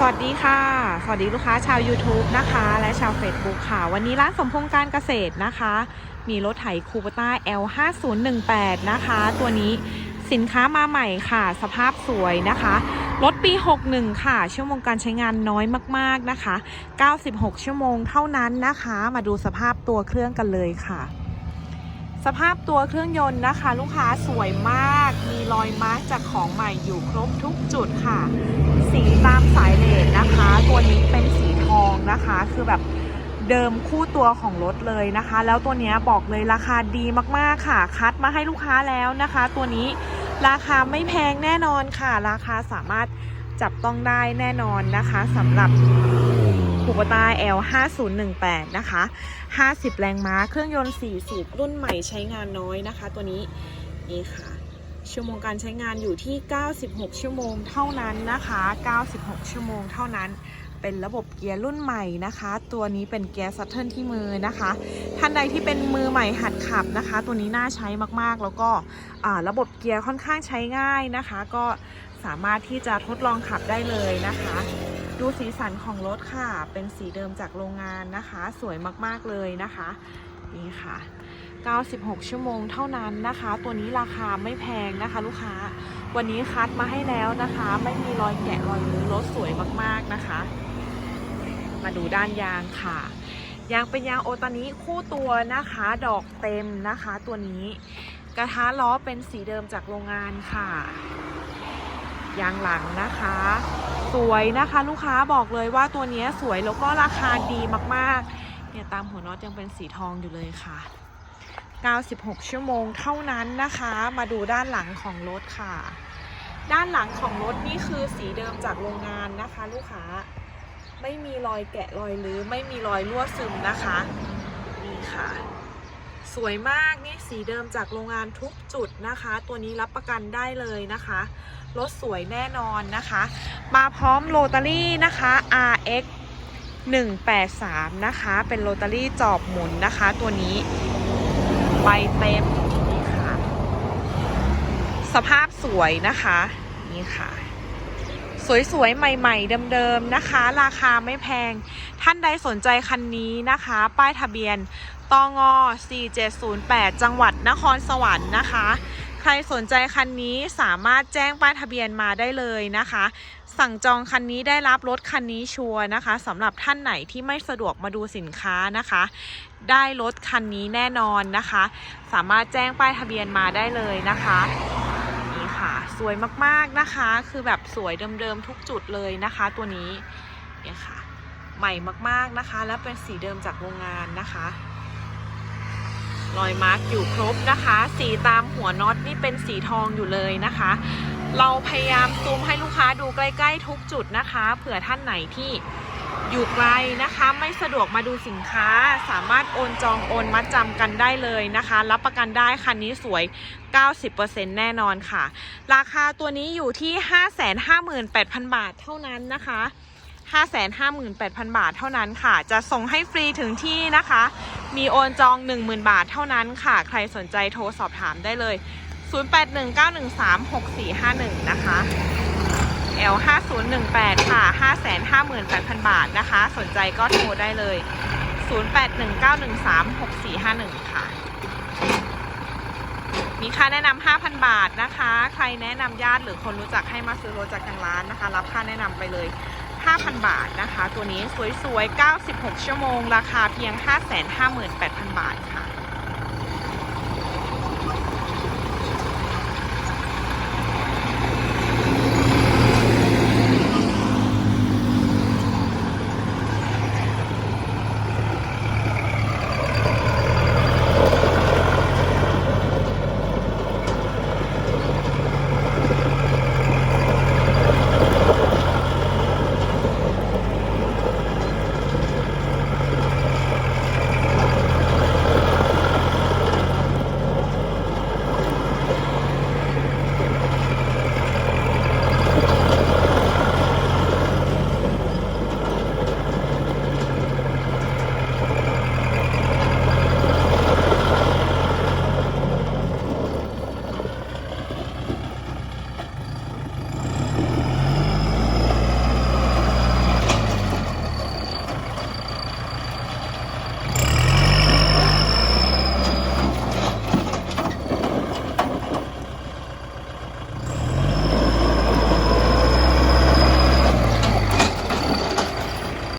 สวัสดีค่ะ สวัสดีลูกค้าชาว YouTube นะคะ และชาว Facebook ค่ะ วันนี้ร้านสมพงษ์การเกษตรนะคะ มีรถไถคูปต้า L5018 นะคะ ตัวนี้สินค้ามาใหม่ค่ะ สภาพสวยนะคะ รถปี 61 ค่ะ ชั่วโมงการใช้งานน้อยมากๆนะคะ 96 ชั่วโมงเท่านั้นนะคะ มาดูสภาพตัวเครื่องกันเลยค่ะ สภาพตัวเครื่องยนต์นะคะ ลูกค้าสวยมาก มีรอยมาร์กจากของใหม่อยู่ครบทุกจุดค่ะ สีต คะคือแบบเดิมคู่ตัวของรถเลยนะคะ แล้วตัวนี้บอกเลยราคาดีมากๆค่ะ คัดมาให้ลูกค้าแล้วนะคะ ตัวนี้ราคาไม่แพงแน่นอนค่ะ ราคาสามารถจับต้องได้แน่นอนนะคะสำหรับคูปต้า L 5018นะคะ 50 แรงม้า เครื่องยนต์ 4 สูบ รุ่นใหม่ใช้งานน้อยนะคะ ตัวนี้ นี่ค่ะ ชั่วโมงการใช้งานอยู่ที่ 96 ชั่วโมงเท่านั้นนะคะ 96 ชั่วโมงเท่านั้น เป็นระบบเกียร์รุ่นใหม่นะคะ ตัวนี้เป็นเกียร์ซัตเทิลที่มือนะคะ ท่านใดที่เป็นมือใหม่หัดขับนะคะ ตัวนี้น่าใช้มากๆ แล้วก็ระบบเกียร์ค่อนข้างใช้ง่ายนะคะ ก็สามารถที่จะทดลองขับได้เลยนะคะ ดูสีสันของรถค่ะ เป็นสีเดิมจากโรงงานนะคะ สวยมากๆเลยนะคะ นี่ค่ะ 96 ชั่วโมงเท่านั้นนะคะ ตัวนี้ราคาไม่แพงนะคะ ลูกค้า วันนี้คัดมาให้แล้วนะคะ ไม่มีรอยแกะรอยรื้อรถสวยมากๆนะคะ มาดูด้านยางค่ะยางเป็นยางโอตานิคู่ตัวนะคะ ดอกเต็มนะคะ ตัวนี้กระทะล้อเป็นสีเดิมจากโรงงานค่ะยางหลังนะคะ สวยนะคะลูกค้าบอกเลยว่าตัวนี้สวยแล้วก็ราคาดีมากๆเนี่ยตามหัวน็อตยังเป็นสีทองอยู่เลยค่ะ 96 ชั่วโมงเท่านั้นนะคะ มาดูด้านหลังของรถค่ะ ด้านหลังของรถนี่คือสีเดิมจากโรงงานนะคะ ลูกค้า ไม่มีรอยแกะรอยหรือไม่มีรอยรั่วซึมนะคะ นี่ค่ะ สวยมากนี่สีเดิมจากโรงงานทุกจุดนะคะ ตัวนี้รับประกันได้เลยนะคะ รถสวยแน่นอนนะคะ มาพร้อมโรตารี่นะคะ RX 183 นะคะ เป็นโรตารี่จอบหมุนนะคะ ตัวนี้ ใบเต็มนี่ค่ะ สภาพสวยนะคะ นี่ค่ะ สวยๆ ใหม่ ๆ เดิม ๆ นะคะ ราคาไม่แพง ท่านใดสนใจคันนี้นะคะ ป้ายทะเบียนตอง4708 จังหวัดนครสวรรค์นะคะ ใครสนใจคันนี้สามารถแจ้งป้ายทะเบียนมาได้เลยนะคะ สั่งจองคันนี้ได้รับรถคันนี้ชัวร์นะคะสำหรับท่านไหนที่ไม่สะดวกมาดูสินค้านะคะ ได้รถคันนี้แน่นอนนะคะ สามารถแจ้งป้ายทะเบียนมาได้เลยนะคะนี่ค่ะ สวยมากๆนะคะ คือแบบสวยเดิมๆทุกจุดเลยนะคะ ตัวนี้เนี่ยค่ะ ใหม่มากๆนะคะ และเป็นสีเดิมจากโรงงานนะคะ รอยมาร์กอยู่ครบนะคะ สีตามหัวน็อตนี่เป็นสีทองอยู่เลยนะคะ เราพยายามซูมให้ลูกค้าดูใกล้ ๆ ทุกจุดนะคะ เผื่อท่านไหนที่อยู่ไกลนะคะ ไม่สะดวกมาดูสินค้าสามารถโอนจองโอนมัดจำกันได้เลยนะคะ รับประกันได้คันนี้สวย 90%แน่นอนค่ะ ราคาตัวนี้อยู่ที่ 558,000 บาทเท่านั้นนะคะ 558,000 บาทเท่านั้นค่ะ จะส่งให้ฟรีถึงที่นะคะ มีโอนจอง 10,000 บาทเท่านั้นค่ะ ใครสนใจโทรสอบถามได้เลย 0819136451 นะคะ L 5018 ค่ะ 558,000 บาทนะคะ สนใจก็โทรได้เลย 0819136451 ค่ะ มีค่าแนะนำ5,000 บาทนะคะ ใครแนะนำญาติหรือคนรู้จักให้มาซื้อรถจากทางร้านนะคะ รับค่าแนะนำไปเลย 5,000 บาทนะคะ ตัวนี้สวยๆ 96 ชั่วโมง ราคาเพียง 558,000 บาทค่ะ